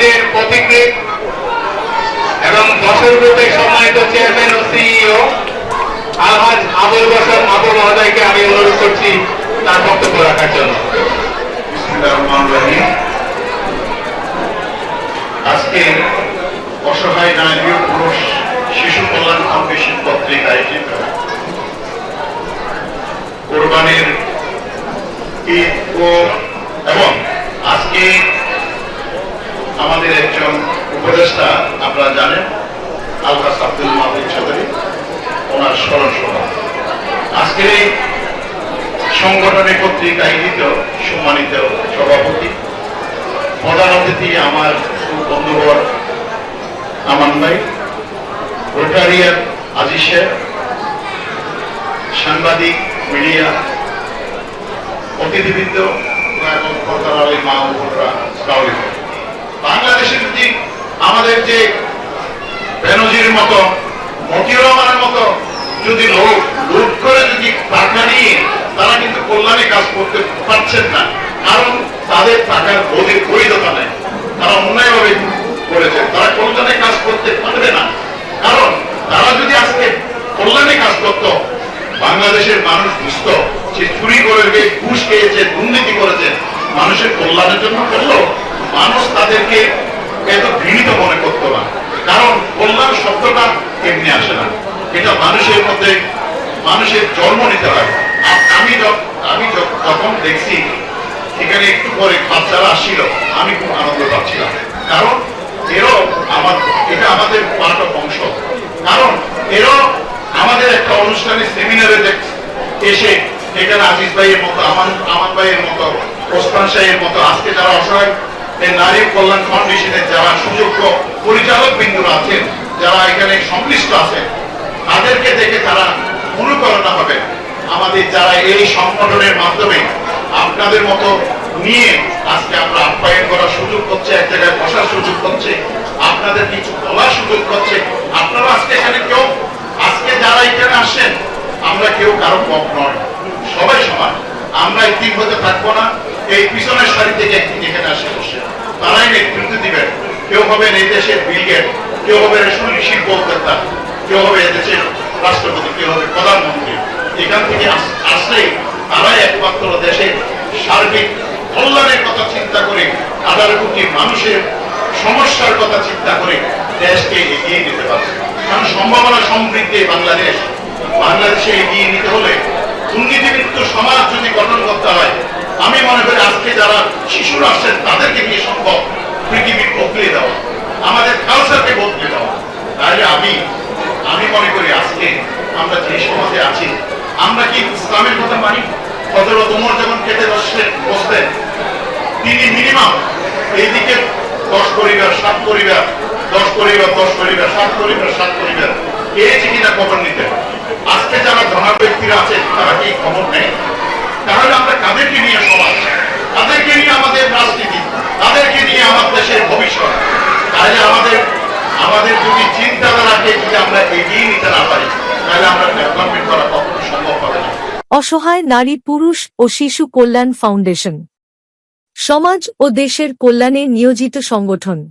কলেজের পথিকৃৎ এবং বছর গ্রুপের সম্মানিত চেয়ারম্যান ও সিইও আলহাজ আবুল বসর আবু মহোদয়কে আমি অনুরোধ করছি তার বক্তব্য রাখার জন্য। আজকে অসহায় নারী পুরুষ শিশু কল্যাণ ফাউন্ডেশন কর্তৃক আয়োজিত কোরবানির এবং আজকে আমাদের একজন উপদেষ্টা আপনারা জানেন আলহাস আব্দুল মাহমুদ চৌধুরী, ওনার স্মরণ সভা আজকের এই সংগঠনের কর্তৃক আয়োজিত সম্মানিত সভাপতি, প্রধান অতিথি আমার বন্ধুবর আমান ভাই রোটারিয়ান আজিজ সাংবাদিক, মিডিয়া, অতিথিবৃন্দ মা আলাইকুম। বাংলাদেশে যদি আমাদের যে বেনজির মতো মতিউর রহমানের মতো যদি লোক লুট করে যদি টাকা নিয়ে তারা কিন্তু কল্যাণে কাজ করতে পারছেন না। কারণ তাদের টাকার বৈধ বৈধতা নেই। তারা অন্যায়ভাবে করেছে তারা কল্যাণে কাজ করতে পারবে না। কারণ তারা যদি আজকে কল্যাণে কাজ করত, বাংলাদেশের মানুষ বুঝত যে চুরি করে ঘুষ খেয়েছে, দুর্নীতি করেছে। মানুষের কল্যাণের জন্য করল। মানুষ তাদেরকে এত ঘৃণিত মনে করতো না। কারণ কল্যাণ শব্দটা এমনি আসে না। এটা মানুষের মধ্যে, মানুষের জন্ম নিতে হয়। আমি আমি যখ- যখন দেখছি, এখানে একটু পরে বাচ্চারা আসছিল, আমি খুব আনন্দ পাচ্ছিলাম। কারণ এরও আমার, এটা আমাদের অফ অংশ। কারণ এরও আমাদের একটা অনুষ্ঠানে সেমিনারে এসে এখানে আজিজ ভাইয়ের মতো, আমান আমান ভাইয়ের মতো, ওসমান সাহের মতো, আজকে যারা অসহায় এই নারী কল্যাণ ফাউন্ডেশনের যারা সুযোগ্য পরিচালক বিন্দুরা আছেন, যারা এখানে সংশ্লিষ্ট আছেন, তাদেরকে দেখে তারা অনুকরণা হবে। আমাদের যারা এই সংগঠনের মাধ্যমে আপনাদের মতো নিয়ে আজকে আমরা আপ্যায়ন করার সুযোগ হচ্ছে, এক জায়গায় বসার সুযোগ হচ্ছে, আপনাদের কিছু বলার সুযোগ হচ্ছে, আপনারা আজকে এখানে কেউ? আজকে যারা এখানে আসেন আমরা কেউ কারও কম নয়, সবাই সমান। আমরা একদিন হতে থাকব না, এই পিছনের সারি থেকে একদিন এখানে আসে বসে। তারাই নেতৃত্ব দিবেন। কেউ হবেন এই দেশের বিলগেট কেউ হবে শিল্প উদ্যোক্তা, কেউ হবে এদেশের রাষ্ট্রপতি, কেউ হবে প্রধানমন্ত্রী। এখান থেকে আস- আসলে তারাই একমাত্র দেশের সার্বিক কল্যাণের কথা চিন্তা করে আঠারো কোটি মানুষের সমস্যার কথা চিন্তা করে দেশকে এগিয়ে নিতে পারবে কারণ সম্ভাবনা সমৃদ্ধি বাংলাদেশ। বাংলাদেশে এগিয়ে নিতে হলে দুর্নীতিমুক্ত সমাজ যদি গঠন করতে হয় আমি মনে করি আজকে যারা শিশুরা আসছেন, তাদেরকে নিয়ে সম্ভব পৃথিবী বদলে দেওয়া। আমাদের কালচারকে বদলে দেওয়া। তাহলে আমি আমি মনে করি আজকে আমরা যে সমাজে আছি, আমরা কি ইসলামের কথা মানি? হজরত ওমর যখন খেতে বসছেন বসতেন তিনি মিনিমাম এইদিকে দশ পরিবার, সাত পরিবার, দশ পরিবার দশ পরিবার, সাত পরিবার সাত পরিবার পেয়েছে কিনা খবর নিতে? আজকে যারা ধনা ব্যক্তিরা আছে, তারা কি খবর নেই তাহলে আমরা কাদেরকে নিয়ে সমাজ তাদেরকে নিয়ে আমাদের রাজনীতি? তাদেরকে নিয়ে আমার দেশের ভবিষ্যৎ? তাহলে আমাদের আমাদের যদি চিন্তাধারাকে যদি আমরা এগিয়ে নিতে না পারি, তাহলে আমরা ডেভেলপমেন্ট করা কখনো সম্ভব হবে না। অসহায় নারী, পুরুষ ও শিশু কল্যাণ ফাউন্ডেশন। সমাজ ও দেশের কল্যাণে নিয়োজিত সংগঠন।